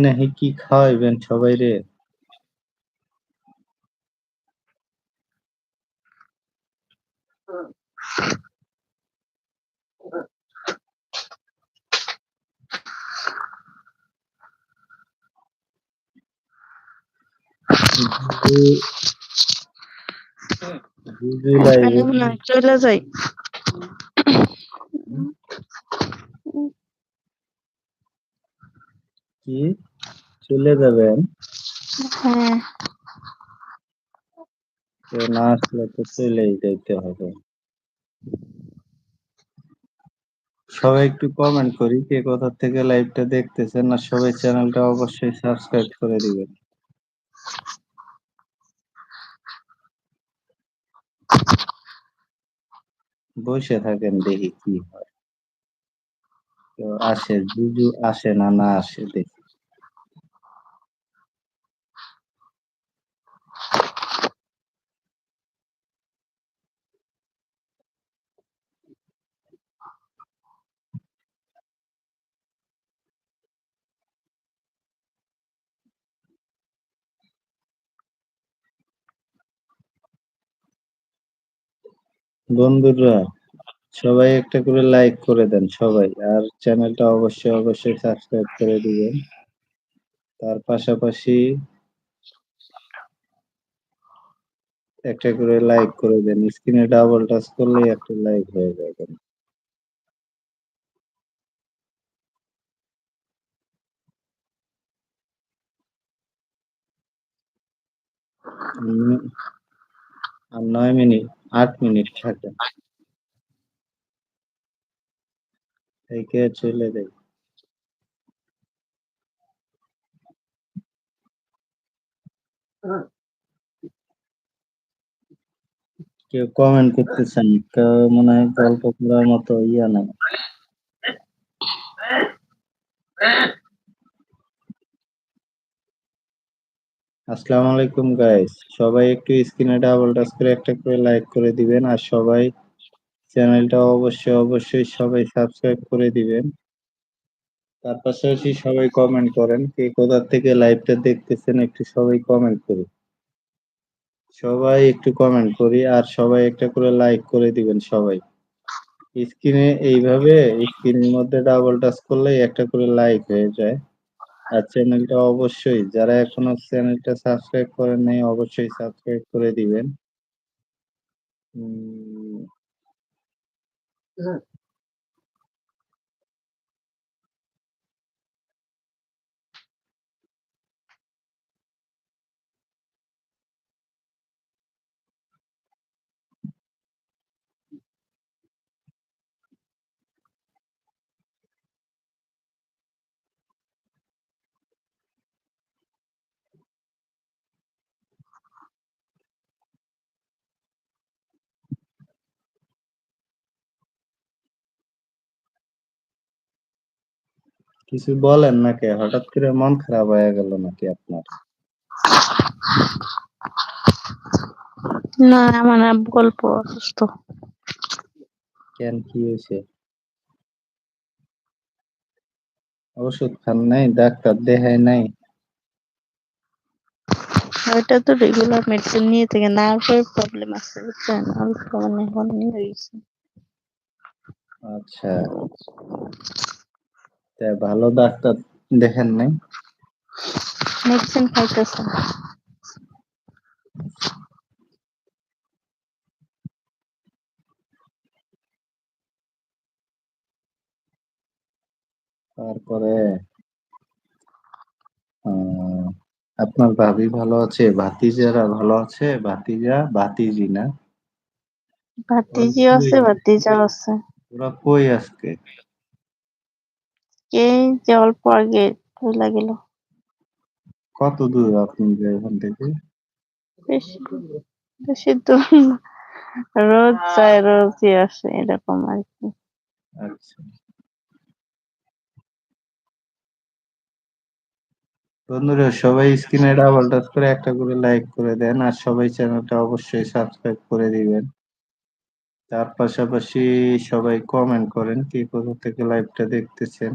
নাহি কি খাওয়াইবেন মনে হয় চলে যাই। কি? চলে যাবেন? হ্যাঁ কেউ না আসলে তো চলেই যাইতে হবে। সবাই একটু কমেন্ট করি কে কোথা থেকে লাইভটা দেখতেছেন আর সবাই চ্যানেলটা অবশ্যই সাবস্ক্রাইব করে দিবেন। বসে থাকেন দেখি কি হয়। কেউ আসে জুজু আসে না না আসে দেখি। বন্ধুরা সবাই একটা করে লাইক করে দেন সবাই, আর চ্যানেলটা অবশ্যই অবশ্যই সাবস্ক্রাইব করে দিবেন। তার পাশাপাশি একটা করে লাইক করে দেন। স্ক্রিনে ডাবল টাচ করলেই একটা লাইক হয়ে যাবে আর নয় মিনিট, আট মিনিট থাকে থেকে চলে যাই কেউ কমেন্ট করতেছেন, কেউ মনে হয় গল্প করার মতো ইয়া নাই। আসসালামু আলাইকুম গাইস সবাই একটু স্ক্রিনে ডাবল টাচ করে একটা করে লাইক করে দিবেন, আর সবাই চ্যানেলটা অবশ্যই অবশ্যই সবাই সাবস্ক্রাইব করে দিবেন। তার পাশাপাশি সবাই কমেন্ট করেন কে কোথা থেকে লাইভটা দেখতেছেন, একটু সবাই কমেন্ট করি। সবাই একটু কমেন্ট করি আর সবাই একটা করে লাইক করে দিবেন সবাই। স্ক্রিনে এইভাবে স্ক্রিনের মধ্যে ডাবল টাচ করলেই একটা করে লাইক হয়ে যায়। আর চ্যানেলটা অবশ্যই, যারা এখনও চ্যানেলটা সাবস্ক্রাইব করেন নাই, অবশ্যই সাবস্ক্রাইব করে দিবেন। Mm-hmm. কিছু বলেন নাকি? হঠাৎ করে মন খারাপ হয়ে গেল নাকি আপনার? না আমার আব্বু গল্প অসুস্থ। কেন কি হয়েছে? ওষুধ খান নাই ডাক্তার দেখায় নাই। ওইটা তো রেগুলার মেডিসিন নিয়ে থেকে নার্ভের প্রবলেম আছে বুঝছেন? অল্প মানে এখন নিয়ে হয়েছে। আচ্ছা। ভালো ডাক্তার দেখেন নাই। মেডিসিন খাইতেছে। তারপরে আপনার ভাবি ভালো আছে? ভাতিজারা ভালো আছে? ভাতিজা? ভাতিজি না? ভাতিজি আছে ভাতিজা আছে। ওরা কই আজকে? কে যে অল্প আগে গেল। কত দূর আপনি এখান থেকে? বেশি বেশি দূর। রোজ যায় রোজই আসে এরকম আর কি। আচ্ছা। বন্ধুরা সবাই স্ক্রিনে ডাবল টাচ করে একটা করে লাইক করে দেন আর সবাই চ্যানেলটা অবশ্যই সাবস্ক্রাইব করে দিবেন। তার পাশাপাশি সবাই কমেন্ট করেন কে কোথা থেকে লাইভটা দেখতেছেন।